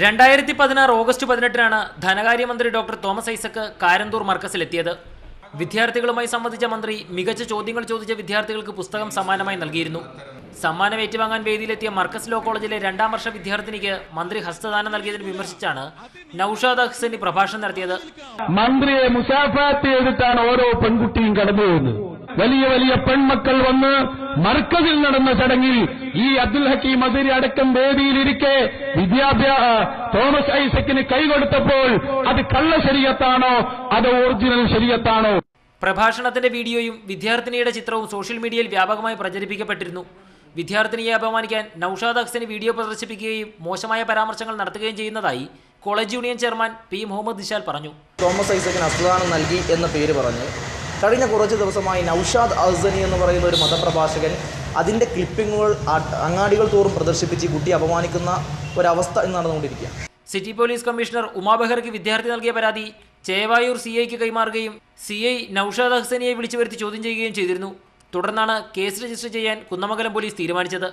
രണ്ടായിരത്തി പതിനാറ് ഓഗസ്റ്റ് പതിനെട്ടിനാണ് ധനകാര്യമന്ത്രി ഡോക്ടർ തോമസ് ഐസക്ക് കാരന്തൂർ മർക്കസിലെത്തിയത്. വിദ്യാർത്ഥികളുമായി സംബന്ധിച്ച മന്ത്രി മികച്ച ചോദ്യങ്ങൾ ചോദിച്ച വിദ്യാർത്ഥികൾക്ക് പുസ്തകം സമ്മാനമായി നൽകിയിരുന്നു. സമ്മാനം ഏറ്റുവാങ്ങാൻ വേദിയിലെത്തിയ മർക്കസ് ലോ കോളേജിലെ രണ്ടാം വർഷ വിദ്യാർത്ഥിനിക്ക് മന്ത്രി ഹസ്തദാനം നൽകിയതിന് വിമർശിച്ചാണ് നൌഷാദ് ഹസനി പ്രഭാഷണം നടത്തിയത്. മന്ത്രിയെ മുസാഫാത്ത് ചെയ്തിട്ടാണ് ഓരോ പെൺകുട്ടിയും കടന്നു പോകുന്നത്. വലിയ വലിയ പെൺമക്കൾ വന്ന് മർക്കസിൽ നടന്ന ചടങ്ങിൽ ഈ അബ്ദുൽ ഹക്കീം അതിരി അടക്കം വേദിയിലിരിക്കെ വിദ്യാഭ്യാസ തോമസ് ഐസക്കിന് കൈകൊടുത്തപ്പോൾ അത് കള്ള ശരീരത്താണോ അത് ഒറിജിനൽ ശരീരത്താണോ? പ്രഭാഷണത്തിന്റെ വീഡിയോയും വിദ്യാർത്ഥിനിയുടെ ചിത്രവും സോഷ്യൽ മീഡിയയിൽ വ്യാപകമായി പ്രചരിപ്പിക്കപ്പെട്ടിരുന്നു. വിദ്യാർത്ഥിനിയെ അപമാനിക്കാൻ നൌഷാദ് അക്സിന് വീഡിയോ പ്രദർശിപ്പിക്കുകയും മോശമായ പരാമർശങ്ങൾ നടത്തുകയും ചെയ്യുന്നതായി college union chairman P Muhammad Nishal പറഞ്ഞു. തോമസ് ഐസക്കിന് അസ്തദാനം നൽകി എന്ന പേര് പറഞ്ഞ് കഴിഞ്ഞ കുറച്ച് ദിവസമായി നൌഷാദ് അസനി എന്ന് പറയുന്ന ഒരു മതപ്രഭാഷകൻ അതിന്റെ ക്ലിപ്പിങ്ങുകൾ അങ്ങാടികൾ തോറും പ്രദർശിപ്പിച്ച് കുട്ടി അപമാനിക്കുന്ന ഒരവസ്ഥ എന്ന് നടന്നുകൊണ്ടിരിക്കുകയാണ്. സിറ്റി പോലീസ് കമ്മീഷണർ ഉമാ ബെഹ്റയ്ക്ക് വിദ്യാർത്ഥി നൽകിയ പരാതി ചേവായൂർ സി ഐക്ക് കൈമാറുകയും സി ഐ നൌഷാദ് അഹ്സനിയെ വിളിച്ചു വരുത്തി ചോദ്യം ചെയ്യുകയും ചെയ്തിരുന്നു. തുടർന്നാണ് കേസ് രജിസ്റ്റർ ചെയ്യാൻ കുന്നമംഗലം പോലീസ് തീരുമാനിച്ചത്.